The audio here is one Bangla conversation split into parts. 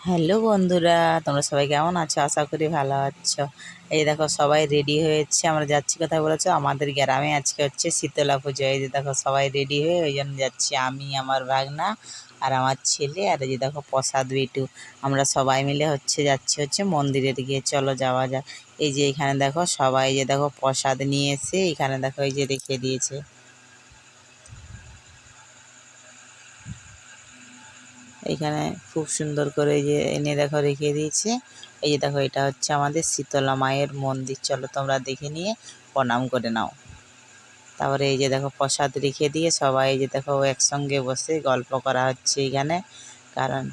হ্যালো বন্ধুরা, তোমরা সবাই কেমন আছো? আশা করি ভালো আছো। এই দেখো, সবাই রেডি হয়েছে। আমরা যাচ্ছি কথা বলেছ? আমাদের গ্রামে আজকে হচ্ছে শীতলা পুজো। এই যে দেখো, সবাই রেডি হয়ে ওই জন্য যাচ্ছি। আমি, আমার ভাগনা আর আমার ছেলে আর এই যে দেখো, প্রসাদ, বিটু। আমরা সবাই মিলে হচ্ছে যাচ্ছি হচ্ছে মন্দিরের গিয়ে চলো, যাওয়া যাক। এই যে এখানে দেখো, সবাই যে দেখো প্রসাদ নিয়ে এসে এখানে দেখো এই যে রেখে দিয়েছে। এখানে খুব সুন্দর করে এই যে এনে দেখো রেখে দিয়েছে। এই যে দেখো, এটা হচ্ছে আমাদের শীতলা মায়ের মন্দির। চলো তোমরা দেখে নিয়ে প্রণাম করে নাও। তারপরে এই যে দেখো, প্রসাদ রেখে দিয়ে সবাই এই যে দেখো একসঙ্গে বসে গল্প করা হচ্ছে এখানে। কারণ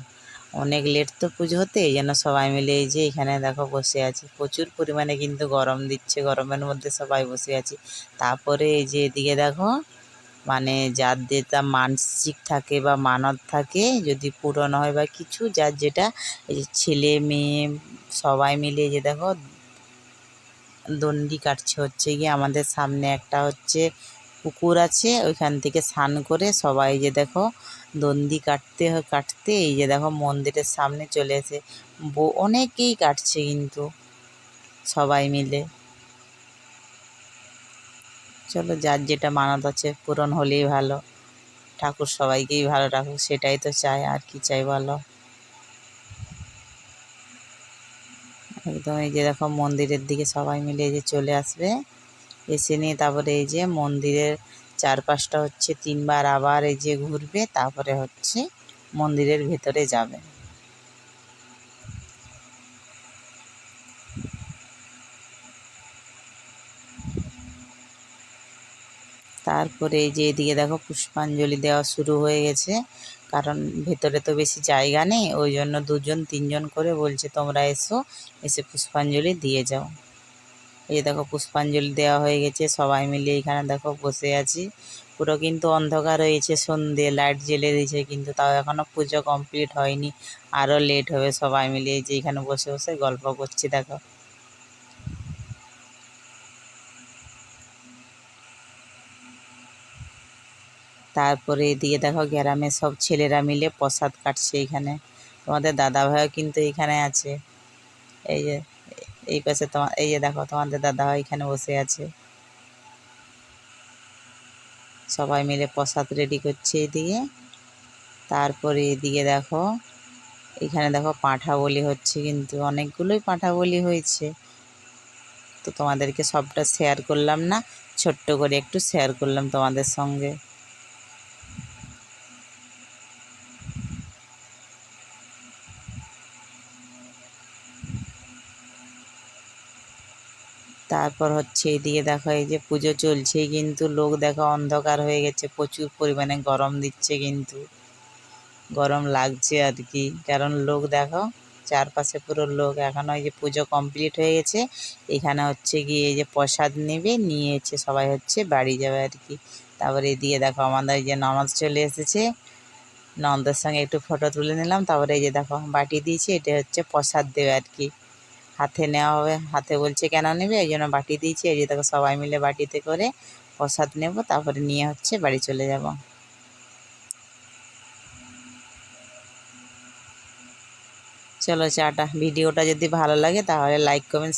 অনেক লেট তো পুজো হতে, এই জন্য সবাই মিলে এই যে এখানে দেখো বসে আছি। প্রচুর পরিমাণে কিন্তু গরম দিচ্ছে, গরমের মধ্যে সবাই বসে আছি। তারপরে এই যে এদিকে দেখো মানে যার যেটা মানসিক থাকে বা মানত থাকে, যদি পূরণ হয় বা কিছু, যার যেটা এই ছেলে, মেয়ে, সবাই মিলে যে দেখো, দণ্ডি কাটছে হচ্ছে গিয়ে, আমাদের সামনে একটা হচ্ছে পুকুর আছে, ওইখান থেকে স্নান করে সবাই যে দেখো দণ্ডি কাটতে কাটতে এই যে দেখো মন্দিরের সামনে চলে এসে অনেকেই কাটছে কিন্তু সবাই মিলে। চলো যার যেটা মানত আছে পূরণ হলেই ভালো। ঠাকুর সবাইকেই ভালো রাখুক, সেটাই তো চাই আর কি চাই বলো? একদম এই যে দেখো, মন্দিরের দিকে সবাই মিলে এই যে চলে আসবে। এসে নিয়ে তারপরে এই যে মন্দিরের চারপাশটা হচ্ছে তিনবার আবার এই যে ঘুরবে, তারপরে হচ্ছে মন্দিরের ভেতরে যাবে। তারপরে এই যে এদিকে দেখো পুষ্পাঞ্জলি দেওয়া শুরু হয়ে গেছে। কারণ ভেতরে তো বেশি জায়গা নেই, ওই জন্য দুজন, তিনজন করে বলছে তোমরা এসো, এসে পুষ্পাঞ্জলি দিয়ে যাও। এই দেখো পুষ্পাঞ্জলি দেওয়া হয়ে গেছে, সবাই মিলে এখানে দেখো বসে আছি। পুরো কিন্তু অন্ধকার হয়েছে, সন্ধে, লাইট জ্বেলে দিয়েছে, কিন্তু তাও এখনও পুজো কমপ্লিট হয়নি আরও লেট হবে সবাই মিলে এই যে এখানে বসে বসে গল্প করছি, দেখো। তারপরে এদিকে দেখো গ্রামের সব ছেলেরা মিলে প্রসাদ কাটছে এখানে। তোমাদের দাদা ভাইও কিন্তু এখানে আছে। এই যে, এই পাশে তোমার এই যে দেখো তোমাদের দাদা ভাই এখানে বসে আছে। সবাই মিলে প্রসাদ রেডি করছে এদিকে। তারপরে এদিকে দেখো, এখানে দেখো পাঁঠা বলি হচ্ছে কিন্তু অনেকগুলোই পাঁঠা বলি হয়েছে। তো তোমাদেরকে সবটা শেয়ার করলাম না, ছোট্ট করে একটু শেয়ার করলাম তোমাদের সঙ্গে। তারপর হচ্ছে এদিকে দেখো, এই যে পুজো চলছে কিন্তু, লোক দেখো অন্ধকার হয়ে গেছে, প্রচুর পরিমাণে গরম দিচ্ছে কিন্তু। গরম লাগছে আর কি, কারণ লোক দেখো, চারপাশে পুরো লোক। এখন ওই যে পুজো কমপ্লিট হয়ে গেছে, এখানে হচ্ছে গিয়ে এই যে প্রসাদ নেবে নিয়েছে সবাই হচ্ছে বাড়ি যাবে আর কি। তারপরে এদিকে দেখো আমাদের যে ননদ চলে এসেছে, ননদের সঙ্গে একটু ফটো তুলে নিলাম, তারপরে এই যে দেখো বাটি দিয়েছি, এটা হচ্ছে প্রসাদ দেবে আর কি। হাতে নেওয়া হবে। হাতে বলছে, কেন নেবে? এই জন্য বাটি দিয়েছি। এই যে তাকে সবাই মিলে বাটিতে করে প্রসাদ নেব, তারপরে নিয়ে হচ্ছে বাড়ি চলে যাব। চলো চাটা। ভিডিওটা যদি ভালো লাগে, তাহলে লাইক কমেন্ট